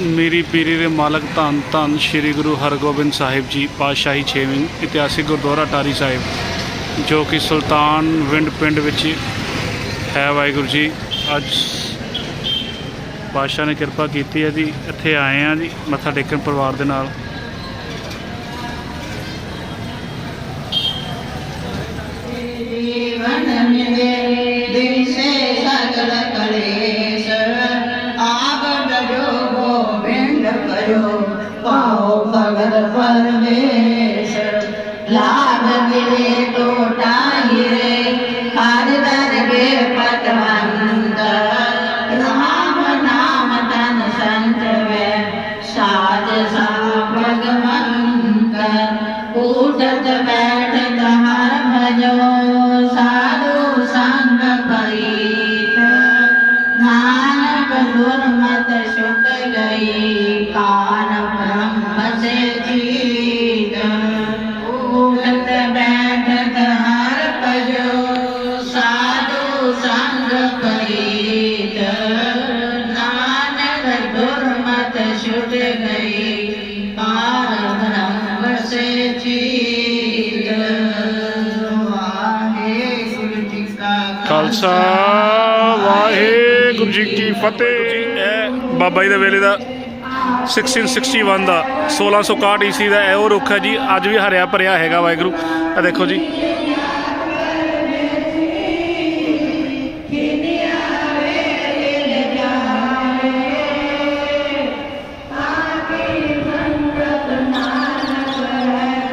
ਮੇਰੀ ਪੀਰੀ ਦੇ ਮਾਲਕ ਧੰਨ ਧੰਨ ਸ੍ਰੀ ਗੁਰੂ ਹਰਗੋਬਿੰਦ ਸਾਹਿਬ ਜੀ ਪਾਤਸ਼ਾਹੀ 6ਵੇਂ ਇਤਿਹਾਸਿਕ ਗੁਰਦੁਆਰਾ ਟਾਰੀ ਸਾਹਿਬ, ਜੋ ਕਿ ਸੁਲਤਾਨ ਵਿੰਡ ਪਿੰਡ ਵਿੱਚ ਹੈ। ਵਾਹਿਗੁਰੂ ਜੀ, ਅੱਜ ਪਾਤਸ਼ਾਹ ਨੇ ਕਿਰਪਾ ਕੀਤੀ ਹੈ ਜੀ, ਇੱਥੇ ਆਏ ਆ ਜੀ, ਮੱਥਾ ਟੇਕਣ ਪਰਿਵਾਰ ਦੇ ਨਾਲ। ਜੀਵਨ ਮਿਲੇ। ਖਾਲਸਾ, ਵਾਹਿਗੁਰੂ ਜੀ ਕੀ ਫਤਿਹ। ਇਹ ਬਾਬਾ ਜੀ ਦੇ ਵੇਲੇ ਦਾ 1661 ਦਾ 1661 ਈਸੀ ਦਾ ਇਹ ਉਹ ਰੁੱਖ ਹੈ ਜੀ, ਅੱਜ ਵੀ ਹਰਿਆ ਭਰਿਆ ਹੈਗਾ ਵਾਹਿਗੁਰੂ। ਇਹ ਦੇਖੋ ਜੀ।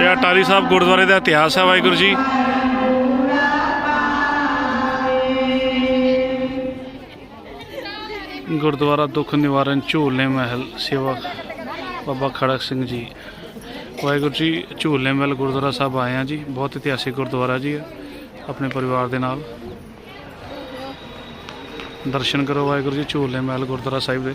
ਇਹ ਅਟਾਰੀ ਸਾਹਿਬ ਗੁਰਦੁਆਰੇ ਦਾ ਇਤਿਹਾਸ ਹੈ ਵਾਹਿਗੁਰੂ ਜੀ। ਗੁਰਦੁਆਰਾ ਦੁੱਖ ਨਿਵਾਰਨ ਝੂਲੇ ਮਹਿਲ ਸੇਵਾ ਬਾਬਾ ਖੜਕ ਸਿੰਘ ਜੀ। ਵਾਹਿਗੁਰੂ ਜੀ, ਝੂਲੇ ਮਹਿਲ ਗੁਰਦੁਆਰਾ ਸਾਹਿਬ ਆਏ ਆ ਜੀ। ਬਹੁਤ ਇਤਿਹਾਸਿਕ ਗੁਰਦੁਆਰਾ ਜੀ ਹੈ ਆਪਣੇ ਪਰਿਵਾਰ ਦੇ ਨਾਲ। ਦਰਸ਼ਨ ਕਰੋ ਵਾਹਿਗੁਰੂ ਜੀ, ਝੂਲੇ ਮਹਿਲ ਗੁਰਦੁਆਰਾ ਸਾਹਿਬ ਦੇ।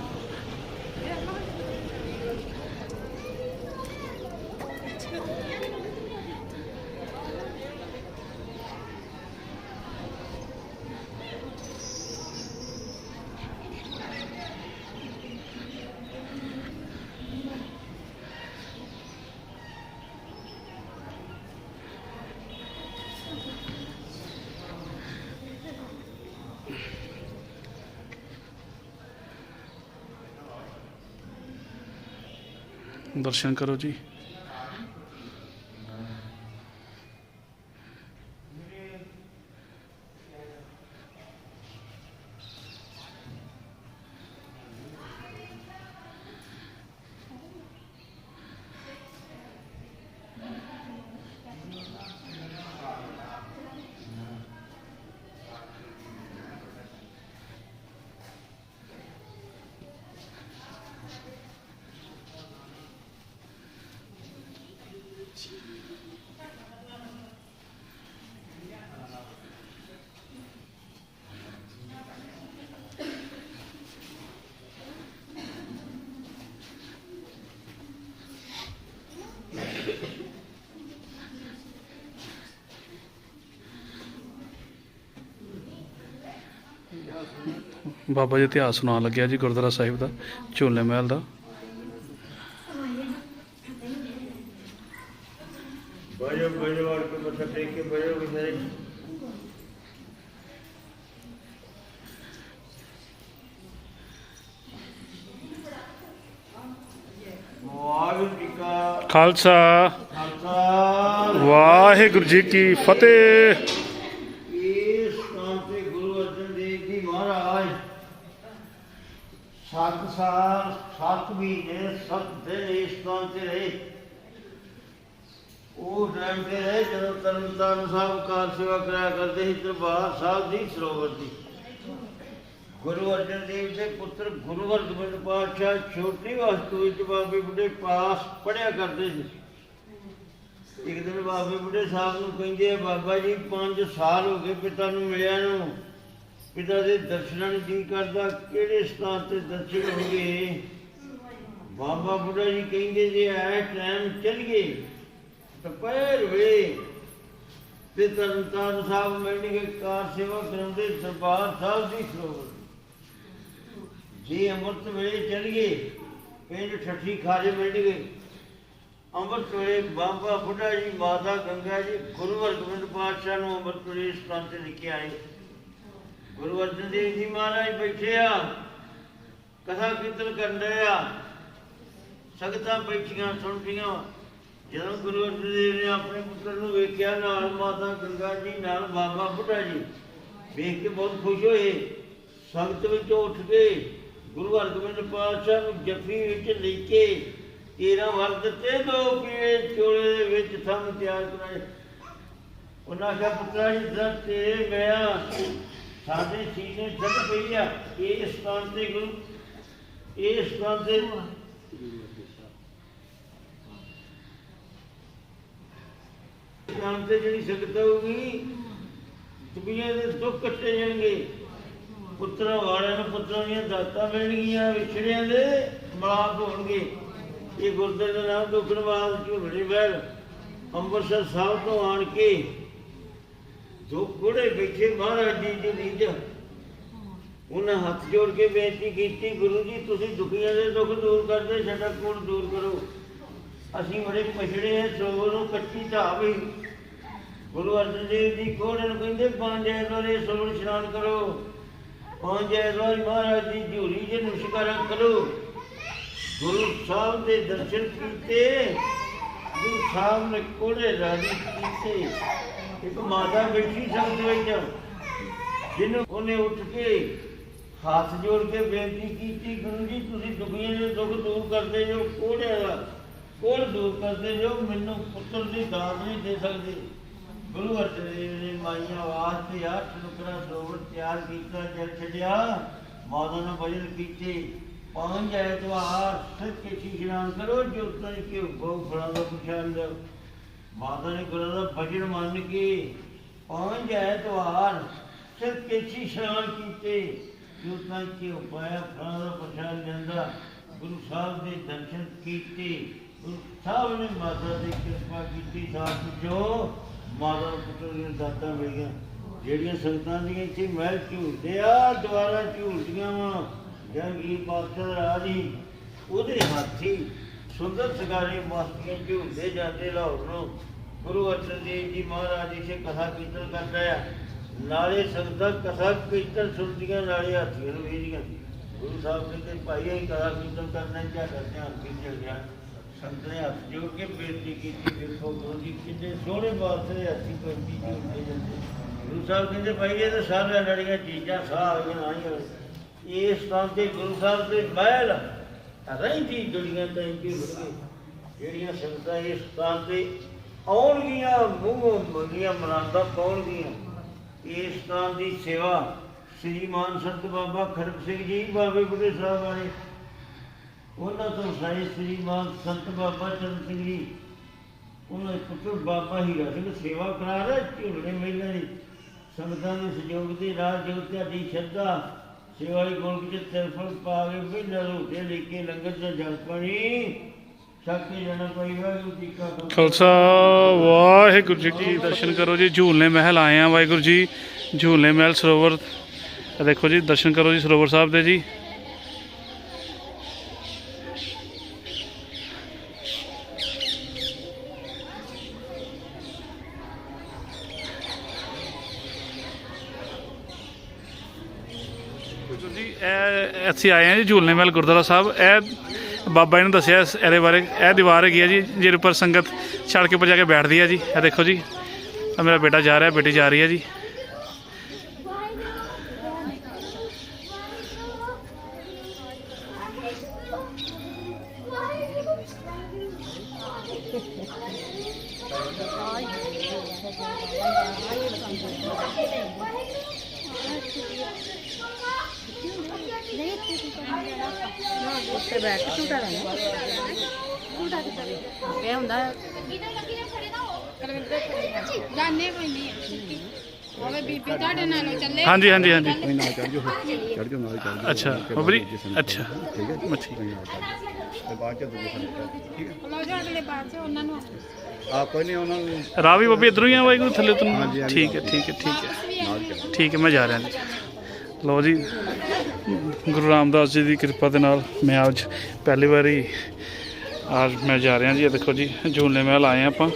ਦਰਸ਼ਨ ਕਰੋ ਜੀ। ਬਾਬਾ ਜੀ ਇਤਿਹਾਸ ਸੁਣਾਉਣ ਲੱਗਿਆ ਜੀ ਗੁਰਦੁਆਰਾ ਸਾਹਿਬ ਦਾ ਝੂਲੇ ਮਹਿਲ ਦਾ। ਬਜੋ ਬਜੋ ਔਰ ਕੋ ਮੱਥਾ ਟੇਕ ਕੇ ਬਜੋ ਵਿਚਾਰੇ ਵਾਹਿਗੁਰੂ ਜੀ ਕਾ ਖਾਲਸਾ। ਖਾਲਸਾ। ਵਾਹਿਗੁਰੂ ਜੀ ਕੀ ਫਤਿਹ ਇਸ ਸਥਾਨ ਤੇ ਗੁਰੂ ਅਰਜਨ ਦੇਵ ਜੀ ਮਹਾਰਾਜ ਸੱਤ ਸਾਲ ਸੱਤ ਸੱਤ ਦਿਨ ਇਸ ਸਥਾਨ ਤੇ ਰਹੇ। ਉਹ ਟਾਈਮ ਤੇ ਰਹੇ ਜਦੋਂ ਤਰਨਤਾਰਨ ਸਾਹਿਬ ਕਾਰ ਸੇਵਾ ਕਰਾਇਆ ਕਰਦੇ ਸੀ, ਦਰਬਾਰ ਸਾਹਿਬ ਦੀ ਸਰੋਵਰ ਦੀ। ਗੁਰੂ ਅਰਜਨ ਦੇਵ ਦੇ ਪੁੱਤਰ ਗੁਰੂ ਹਰਗੋਬਿੰਦ ਪਾਤਸ਼ਾਹ ਛੋਟੀ ਵਸਤੂ ਵਿੱਚ ਬਾਬੇ ਬੁੱਢੇ ਪਾਸ ਪੜਿਆ ਕਰਦੇ ਸੀ। ਇੱਕ ਦਿਨ ਬਾਬੇ ਬੁੱਢੇ ਸਾਹਿਬ ਨੂੰ ਕਹਿੰਦੇ ਆ, ਬਾਬਾ ਜੀ 5 ਸਾਲ ਹੋ ਗਏ ਪਿਤਾ ਨੂੰ ਮਿਲਿਆ ਨੂੰ। ਪਿਤਾ ਦੇ ਦਰਸ਼ਨਾਂ ਨੂੰ ਜੀ ਕਰਦਾ, ਕਿਹੜੇ ਸਥਾਨ ਤੇ ਦਰਸ਼ਨ ਹੋਣਗੇ? ਬਾਬਾ ਬੁੱਢਾ ਜੀ ਕਹਿੰਦੇ ਜੇ ਐ ਟਾਈਮ ਚੱਲ ਦੁਪਹਿਰ ਵੇਲੇ ਤੇ ਤਰਨਤਾਰਨ ਸਾਹਿਬ ਮਿਲਣਗੇ, ਕਾਰ ਸੇਵਾ ਕਰਾਉਂਦੇ ਦਰਬਾਰ ਸਾਹਿਬ ਦੀ ਸਰੋਵਰ ਜੀ ਅੰਮ੍ਰਿਤ ਵੇਲੇ ਚਲ ਗਏ ਪਿੰਡ ਠੱਠੀ ਖਾਰੇ ਮਿਲ ਗਏ ਅੰਮ੍ਰਿਤ ਵੇਲੇ ਬਾਬਾ ਬੁੱਢਾ ਜੀ, ਮਾਤਾ ਗੰਗਾ ਜੀ, ਗੁਰੂ ਅਰਜਨ ਪਾਤਸ਼ਾਹ ਨੂੰ ਅੰਮ੍ਰਿਤ ਵੇਲੇ ਸਥਾਨ ਤੇ ਲੈ ਕੇ ਆਏ। ਗੁਰੂ ਅਰਜਨ ਦੇਵ ਜੀ ਮਹਾਰਾਜ ਬੈਠੇ ਆ, ਕਥਾ ਕੀਰਤਨ ਕਰਨ ਰਹੇ ਆ। ਸੰਗਤਾਂ ਬੈਠੀਆਂ, ਸੁਣਦੀਆਂ। ਜਦੋਂ ਗੁਰੂ ਅਰਜਨ ਦੇਵ ਨੇ ਆਪਣੇ ਪੁੱਤਰ ਨੂੰ ਵੇਖਿਆ, ਨਾਲ ਮਾਤਾ ਗੰਗਾ ਜੀ, ਨਾਲ ਬਾਬਾ ਬੁੱਢਾ ਜੀ, ਵੇਖ ਕੇ ਬਹੁਤ ਖੁਸ਼ ਹੋਏ। ਸੰਗਤ ਵਿੱਚੋਂ ਉੱਠ ਕੇ ਗੁਰੂ ਹਰਗੋਬਿੰਦ ਪਾਤਸ਼ਾਹ ਨੂੰ ਜੱਫੀ ਵਿੱਚ ਲੈ ਕੇ ਤੇਰਾ ਵਰ ਦਿੱਤੇ, ਦੋ ਪੀਏ ਚੋਲੇ ਦੇ ਵਿੱਚ ਥੰਮ ਤਿਆਰ ਕਰਾਏ। ਉਹਨਾਂ ਕਿਹਾ, ਪੁੱਤਰਾ ਜੀ ਦਰ ਤੇਰੇ ਮੈਂ ਸਾਡੇ ਸੀਨੇ ਜਗ ਪਈ ਆ, ਇਹ ਸਥਾਨ ਤੇ ਗੁਰੂ, ਇਹ ਸਥਾਨ ਤੇ ਸਥਾਨ ਤੇ ਜਿਹੜੀ ਸੰਗਤ ਹੋਊਗੀ ਦੁਨੀਆ ਦੇ ਦੁੱਖ ਕੱਟੇ ਜਾਣਗੇ। ਪੁੱਤਰਾਂ ਵਾਲਿਆਂ ਨੂੰ ਪੁੱਤਰਾਂ ਦੀਆਂ ਦਾਤਾਂ ਮਿਲਣਗੀਆਂ, ਵਿਛੜਿਆਂ ਦੇ ਮਾਪ ਹੋਣਗੇ। ਇਹ ਗੁਰਦੁਆਰੇ ਦਾ ਨਾਮ ਦੁਖਨਵਾਲ ਝੁਲੜੀ ਬੈਲ ਅੰਮ੍ਰਿਤਸਰ ਸਾਹਿਬ ਤੋਂ ਆਣ ਕੇ ਦੋ ਘੋੜੇ ਬੈਠੇ ਮਹਾਰਾਜ ਜੀ ਦੀ ਲੀਜ ਉਹਨਾਂ ਹੱਥ ਜੋੜ ਕੇ ਬੇਨਤੀ ਕੀਤੀ, ਗੁਰੂ ਜੀ, ਤੁਸੀਂ ਦੁਖੀਆਂ ਦੇ ਦੁੱਖ ਦੂਰ ਕਰਦੇ, ਸਾਡਾ ਕੋਲ ਦੂਰ ਕਰੋ। ਅਸੀਂ ਬੜੇ ਪਛੜੇ ਹਾਂ ਸੋ ਨੂੰ ਕੱਚੀ ਢਾਹ ਗੁਰੂ ਅਰਜਨ ਦੇਵ ਜੀ ਕੋਹੜੇ ਨੂੰ ਕਹਿੰਦੇ, ਪੰਜ ਐਤਵਾਰੇ ਸੋਣ ਇਸ਼ਨਾਨ ਕਰੋ। ਪੰਜ ਐਤਵਾਰ ਮਹਾਰਾਜ ਦੀ ਝੂਰੀ ਜੇ ਨਮਸਕਾਰਾਂ ਕਰੋ। ਗੁਰੂ ਸਾਹਿਬ ਦੇ ਦਰਸ਼ਨ ਕੀਤੇ। ਗੁਰੂ ਸਾਹਿਬ ਨੇ ਕੋਹੜੇ ਰਾਜੀ ਕੀਤੇ। ਇੱਕ ਮਾਤਾ ਬੈਠੀ ਸੰਗਤ ਵਿੱਚ। ਜਿਹਨੂੰ ਉਹਨੇ ਉੱਠ ਕੇ ਹੱਥ ਜੋੜ ਕੇ ਬੇਨਤੀ ਕੀਤੀ, ਗੁਰੂ ਜੀ, ਤੁਸੀਂ ਦੁਖੀਆਂ ਦੇ ਦੁੱਖ ਦੂਰ ਕਰਦੇ ਜੋ ਕੋਹੜਿਆਂ ਦਾ ਕੋਲ ਦੂਰ ਕਰਦੇ ਜੋ, ਮੈਨੂੰ ਪੁੱਤਰ ਦੀ ਦਾਤ ਨਹੀਂ ਦੇ ਸਕਦੇ। ਗੁਰੂ ਅਰਜਨ ਦੇਵ ਨੇ ਮਾਈਆਂ ਵਾਸਤੇ ਅੱਠ ਨੁਕਰਾ ਸਰੋਵਰ ਤਿਆਰ ਕੀਤਾ, ਜਲ ਛੱਡਿਆ। ਮਾਤਾ ਭਜਨ ਕੀਤੇ। ਪੰਜ ਐਤਵਾਰ ਸਿੱਖ ਕੇ ਇਸ਼ਨਾਨ ਕਰੋ, ਜੋ ਤਨ ਕੇ ਬਹੁ ਫਲਾਂ ਦਾ ਪੁਛਾਨ ਦਾ ਮਾਤਾ ਨੇ ਗੁਰੂ ਦਾ ਭਜਨ ਮੰਨ ਕੇ ਪੰਜ ਐਤਵਾਰ ਸਿੱਖ ਕੇ ਇਸ਼ਨਾਨ ਕੀਤੇ। ਜੋ ਤਨ ਕੇ ਉਪਾਇਆ ਫਲਾਂ ਦਾ ਪੁਛਾਨ ਜਾਂਦਾ ਗੁਰੂ ਸਾਹਿਬ ਦੇ ਦਰਸ਼ਨ ਕੀਤੇ। ਗੁਰੂ ਸਾਹਿਬ ਨੇ ਮਾਤਾ ਦੀ ਕਿਰਪਾ ਕੀਤੀ ਸਾਥ ਜੋ ਮਾਤਾ ਪੁੱਤਰ ਦੀਆਂ ਦਾਤਾਂ ਮਿਲੀਆਂ ਜਿਹੜੀਆਂ ਸੰਗਤਾਂ ਦੀਆਂ ਇੱਥੇ ਮਹਿਲ ਝੂਲਦੇ ਆ, ਦੁਆਰਾ ਝੂਲਦੀਆਂ ਵਾ। ਜੰਗੀਰ ਪਾਤਸ਼ਾਹ ਦਾ ਰਾਜੀ ਉਹਦੇ ਹੱਥੀ ਸੁੰਦਰ ਸਗਾਰੇ ਮਸਤੀਆਂ ਝੂਲਦੇ ਜਾਂਦੇ ਲਾਹੌਰ ਨੂੰ। ਗੁਰੂ ਅਰਜਨ ਦੇਵ ਜੀ ਮਹਾਰਾਜ ਜੀ ਸੇ ਕਥਾ ਕੀਰਤਨ ਕਰਦਾ ਆ। ਨਾਲੇ ਸੰਗਤਾਂ ਕਥਾ ਕੀਰਤਨ ਸੁਣਦੀਆਂ, ਨਾਲੇ ਹਾਥੀਆਂ ਨੂੰ ਵੇਖਦੀਆਂ ਗੁਰੂ ਸਾਹਿਬ ਕਹਿੰਦੇ ਭਾਈ ਇਹ ਕਥਾ ਕੀਰਤਨ ਕਰਨਾ ਚਾਹਦਾ ਧਿਆਨ ਕੀਤੇ ਗਿਆ ਸੰਤ ਨੇ ਹੱਥ ਜੋੜ ਕੇ ਬੇਨਤੀ ਕੀਤੀ, ਦੇਖੋ ਗੁਰੂ ਜੀ ਕਿੰਨੇ ਸੋਹਣੇ ਬਾਦਸ਼ਾਹ ਹੱਥੀ ਪੈਂਦੀ ਝੂਲਦੇ ਜਾਂਦੇ। ਗੁਰੂ ਸਾਹਿਬ ਕਹਿੰਦੇ, ਭਾਈ ਇਹ ਤਾਂ ਸਾਰਿਆਂ ਲੜੀਆਂ ਚੀਜ਼ਾਂ ਸਾਹ ਆ ਆਈਆਂ। ਇਸ ਸਥਾਨ ਤੇ ਗੁਰੂ ਸਾਹਿਬ ਦੇ ਮਹਿਲ ਰਹਿੰਦੀ ਦੁਨੀਆ ਤੇ ਝੂਲਣਗੇ ਜਿਹੜੀਆਂ ਸੰਗਤਾਂ ਇਸ ਸਥਾਨ ਤੇ ਆਉਣਗੀਆਂ, ਮੂੰਹੋਂ ਮੰਗੀਆਂ ਮਰਾਂਦਾ ਪਾਉਣਗੀਆਂ। ਇਸ ਸਥਾਨ ਦੀ ਸੇਵਾ ਸ੍ਰੀਮਾਨ ਸੰਤ ਬਾਬਾ ਖੜਕ ਸਿੰਘ ਜੀ, ਬਾਬੇ ਬੁੱਢੇ ਸਾਹਿਬ ਵਾਲੇ। ਉਹਨਾਂ ਤੋਂ ਸਾਈ ਸ੍ਰੀਮਾਨ ਸੰਤ ਬਾਬਾ ਚਰਨ ਸਿੰਘ ਜੀ। ਉਹਨਾਂ ਦੇ ਪੁੱਤਰ ਬਾਬਾ ਹੀਰਾ ਸਿੰਘ ਸੇਵਾ ਕਰਾ ਰਹੇ, ਝੂਲਣੇ ਮੇਲੇ ਦੀ। ਸੰਗਤਾਂ ਦੇ ਸਹਿਯੋਗ ਦੇ ਰਾਜ ਜੋ ਤੁਹਾਡੀ ਸ਼ਰਧਾ ਸੇਵਾ ਦੀ ਗੋਲਕ ਤਿਰਫਲ ਪਾ ਕੇ ਪਹਿਲਾਂ ਰੋਟੇ ਲੈ ਲੰਗਰ ਦਾ ਜਲ ਪਾਣੀ, ਛਕ ਕੇ ਜਾਣਾ ਵਾਹਿਗੁਰੂ ਜੀ ਕਾ ਖਾਲਸਾ। ਵਾਹਿਗੁਰੂ ਜੀ ਕੀ ਦਰਸ਼ਨ ਕਰੋ ਜੀ। ਝੂਲਨੇ ਮਹਿਲ ਆਏ ਆ ਵਾਹਿਗੁਰੂ ਜੀ। ਝੂਲਨੇ ਮਹਿਲ ਸਰੋਵਰ ਦੇਖੋ ਜੀ, ਦਰਸ਼ਨ ਕਰੋ ਜੀ ਸਰੋਵਰ ਸਾਹਿਬ ਦੇ ਜੀ। ਵਾਹਿਗੁਰੂ ਜੀ, ਇਹ ਅਸੀਂ ਆਏ ਆ ਜੀ, ਝੂਲਨੇ ਮਹਿਲ ਗੁਰਦੁਆਰਾ ਸਾਹਿਬ। ਇਹ ਬਾਬਾ ਜੀ ਨੇ ਦੱਸਿਆ ਇਸ- ਇਹਦੇ ਬਾਰੇ, ਇਹ ਦੀਵਾਰ ਹੈਗੀ ਆ ਜੀ, ਜਿਹਦੇ ਉੱਪਰ ਸੰਗਤ ਛੜ ਕੇ ਉੱਪਰ ਜਾ ਕੇ ਬੈਠਦੀ ਹੈ ਜੀ। ਇਹ ਦੇਖੋ ਜੀ ਇਹ ਮੇਰਾ ਬੇਟਾ ਜਾ ਰਿਹਾ, ਬੇਟੀ ਜਾ ਰਹੀ ਹੈ ਜੀ। ਉੱਤੇ ਬੈਠ ਕੇ ਝੂਟਾ ਲੈਣਾ ਝੂਟਾ ਕਿੱਦਾਂ ਇਹ ਹੁੰਦਾ ਜਾਣੇ ਕੋਈ ਨਹੀਂ ਹੋਵੇ ਬੀਬੀ ਤੁਹਾਡੇ ਨਾਲੋਂ ਚੱਲੇ ਹਾਂਜੀ ਹਾਂਜੀ ਹਾਂਜੀ ਕੋਈ ਨਾਲ ਚੜ ਜਾਓ। ਚੜ ਜਾਓ ਨਾਲ ਚੜ ਜਾਓ। ਅੱਛਾ। ਬਾਬਾ ਜੀ ਅੱਛਾ ਠੀਕ ਹੈ ਮੈਂ ਠੀਕ ਕੋਈ ਨਾਲ ਚੜ੍ਹ ਜਾਓ। ਤੇ ਬਾਅਦ ਚ ਦੂਜੇ ਠੀਕ ਹੈ? ਲੋ ਜੋ ਅਗਲੇ ਪਾਸੇ ਉਹਨਾਂ ਨੂੰ। ਆ ਕੋਈ ਨਹੀਂ ਉਹਨਾਂ ਨੂੰ ਰਾਹ ਵੀ ਬਾਬੇ ਇਧਰੋਂ ਹੀ ਆ ਵਾਹਿਗੁਰੂ ਥੱਲੇ ਤੋਂ। ਠੀਕ ਹੈ ਠੀਕ ਹੈ ਠੀਕ ਹੈ। ਠੀਕ ਹੈ ਮੈਂ ਜਾ ਰਿਹਾ। ਲਓ ਜੀ। ਗੁਰੂ ਰਾਮਦਾਸ ਜੀ ਦੀ ਕਿਰਪਾ ਦੇ ਨਾਲ ਮੈਂ ਅੱਜ ਪਹਿਲੀ ਵਾਰੀ ਅੱਜ ਮੈਂ ਜਾ ਰਿਹਾ ਜੀ, ਇਹ ਦੇਖੋ ਜੀ, ਝੂਲੇ ਮਹਿਲ ਆਏ ਹਾਂ ਆਪਾਂ।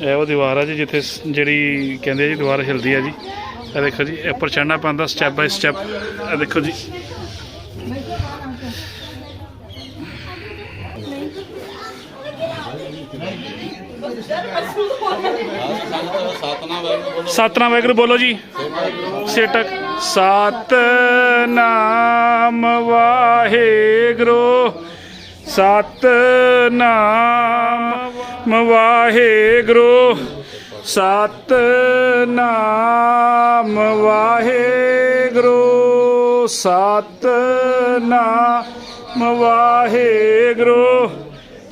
ਇਹ ਉਹ ਦੀਵਾਰ ਆ ਜੀ, ਜਿੱਥੇ ਜਿਹੜੀ ਕਹਿੰਦੇ ਜੀ, ਦੀਵਾਰ ਹਿਲਦੀ ਆ ਜੀ। ਇਹ ਦੇਖੋ ਜੀ, ਇਹ ਉੱਪਰ ਚੜ੍ਹਨਾ ਪੈਂਦਾ ਸਟੈਪ ਬਾਈ ਸਟੈਪ ਇਹ ਦੇਖੋ ਜੀ। ਸਤਨਾਮ ਵਾਹਿਗੁਰੂ ਬੋਲੋ ਜੀ। ਸੇਟਕ ਸਤਨਾਮ ਵਾਹਿਗੁਰੂ। ਸਤਨਾਮ ਵਾਹਿਗੁਰੂ। ਸਤਨਾਮ ਵਾਹਿਗੁਰੂ। ਸਤਨਾਮ ਵਾਹਿਗੁਰੂ।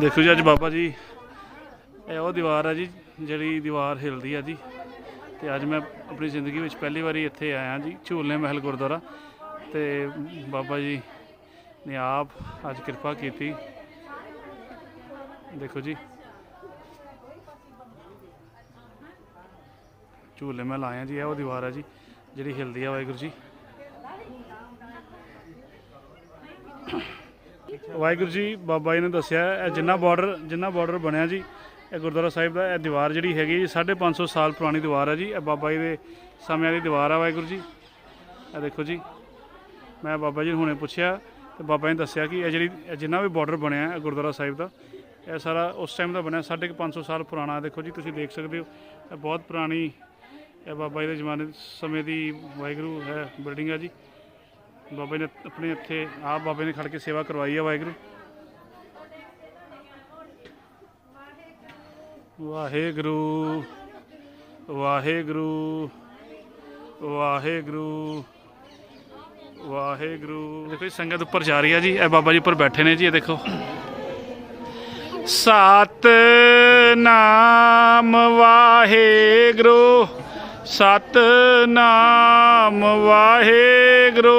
ਦੇਖੋ ਜੀ, ਅੱਜ ਬਾਬਾ ਜੀ, ਇਹ ਉਹ ਦੀਵਾਰ ਹੈ ਜੀ, ਜਿਹੜੀ ਦੀਵਾਰ ਹਿਲਦੀ ਹੈ ਜੀ। ਤੇ ਅੱਜ ਮੈਂ ਆਪਣੀ ਜ਼ਿੰਦਗੀ ਵਿੱਚ ਪਹਿਲੀ ਵਾਰੀ ਇੱਥੇ ਆਇਆ ਜੀ ਝੂਲੇ ਮਹਿਲ ਗੁਰਦੁਆਰਾ। ਤੇ ਬਾਬਾ ਜੀ ਨੇ ਆਪ ਅੱਜ ਕਿਰਪਾ ਕੀਤੀ। ਦੇਖੋ ਜੀ। ਝੂਲੇ ਮਹਿਲ ਆਇਆ ਜੀ, ਇਹ ਉਹ ਦੀਵਾਰ ਹੈ ਜੀ, ਜਿਹੜੀ ਹਿਲਦੀ ਹੈ ਵਾਹਿਗੁਰੂ ਜੀ। ਵਾਹਿਗੁਰੂ ਜੀ, ਬਾਬਾ ਜੀ ਨੇ ਦੱਸਿਆ, ਇਹ ਜਿੰਨਾ ਬਾਰਡਰ ਜਿੰਨਾ ਬਾਰਡਰ ਬਣਿਆ ਜੀ, ਇਹ ਗੁਰਦੁਆਰਾ ਸਾਹਿਬ ਦਾ ਇਹ ਦੀਵਾਰ ਜਿਹੜੀ ਹੈਗੀ ਜੀ 550 ਸਾਲ ਪੁਰਾਣੀ ਦੀਵਾਰ ਹੈ ਜੀ, ਇਹ ਬਾਬਾ ਜੀ ਦੇ ਸਮਿਆਂ ਦੀ ਦੀਵਾਰ ਆ ਵਾਹਿਗੁਰੂ ਜੀ। ਇਹ ਦੇਖੋ ਜੀ, ਮੈਂ ਬਾਬਾ ਜੀ ਨੂੰ ਹੁਣੇ ਪੁੱਛਿਆ, ਤੇ ਬਾਬਾ ਜੀ ਨੇ ਦੱਸਿਆ ਕਿ ਇਹ ਜਿਹੜੀ ਜਿੰਨਾ ਵੀ ਬਾਰਡਰ ਬਣਿਆ ਹੈ ਗੁਰਦੁਆਰਾ ਸਾਹਿਬ ਦਾ, ਇਹ ਸਾਰਾ ਉਸ ਟਾਈਮ ਦਾ ਬਣਿਆ 550 ਸਾਲ ਪੁਰਾਣਾ, ਦੇਖੋ ਜੀ, ਤੁਸੀਂ ਦੇਖ ਸਕਦੇ ਹੋ, ਇਹ ਬਹੁਤ ਪੁਰਾਣੀ, ਇਹ ਬਾਬਾ ਜੀ ਦੇ ਜ਼ਮਾਨੇ ਸਮੇਂ ਦੀ ਵਾਹਿਗੁਰੂ ਹੈ ਬਿਲਡਿੰਗ ਹੈ ਜੀ। ਬਾਬੇ ਨੇ ਆਪਣੇ ਇੱਥੇ ਆਪ ਬਾਬੇ ਨੇ ਖੜ ਕੇ ਸੇਵਾ ਕਰਵਾਈ ਹੈ ਵਾਹਿਗੁਰੂ। ਵਾਹਿਗੁਰੂ ਵਾਹਿਗੁਰੂ ਵਾਹਿਗੁਰੂ ਵਾਹਿਗੁਰੂ। ਦੇਖੋ ਜੀ, ਸੰਗਤ ਉੱਪਰ ਜਾ ਰਹੀ ਹੈ ਜੀ, ਇਹ ਬਾਬਾ ਜੀ ਉੱਪਰ ਬੈਠੇ ਨੇ ਜੀ, ਇਹ ਦੇਖੋ। ਸਤਨਾਮ ਵਾਹਿਗੁਰੂ। ਸਤਨਾਮ ਵਾਹਿਗੁਰੂ।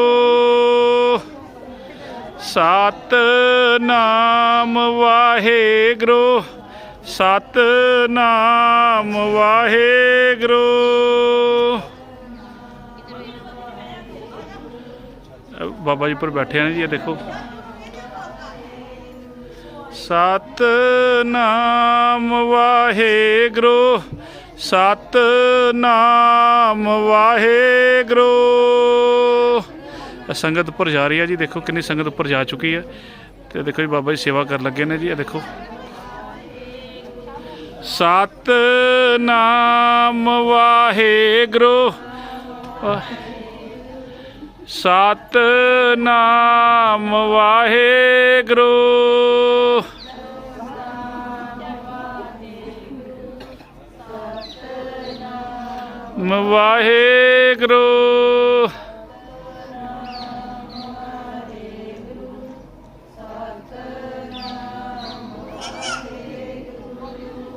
ਸਤਨਾਮ ਵਾਹਿਗੁਰੂ। ਸਤਨਾਮ ਵਾਹਿਗੁਰੂ। ਅਹ ਬਾਬਾ ਜੀ ਪਰ ਬੈਠੇ ਨੇ ਜੀ, ਇਹ ਦੇਖੋ। ਸਤਨਾਮ ਵਾਹਿਗੁਰੂ। ਸਤਨਾਮ ਵਾਹਿਗੁਰੂ। ਸੰਗਤ ਉੱਪਰ ਜਾ ਰਹੀ ਹੈ ਜੀ, ਦੇਖੋ ਕਿੰਨੀ ਸੰਗਤ ਉੱਪਰ ਜਾ ਚੁੱਕੀ ਹੈ। ਤੇ ਦੇਖੋ ਜੀ, ਬਾਬਾ ਜੀ ਸੇਵਾ ਕਰਨ ਲੱਗੇ ਨੇ ਜੀ, ਇਹ ਦੇਖੋ। ਸਤਨਾਮ ਵਾਹਿਗੁਰੂ। ਵਾਹਿ- ਸਤਨਾਮ ਵਾਹਿਗੁਰੂ। ਵਾਹਿਗੁਰੂ।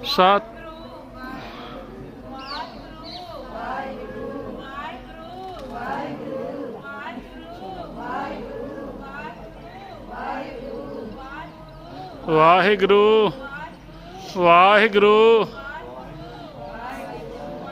ਸਤ ਵਾਹਿਗੁਰੂ। ਵਾਹਿਗੁਰੂ।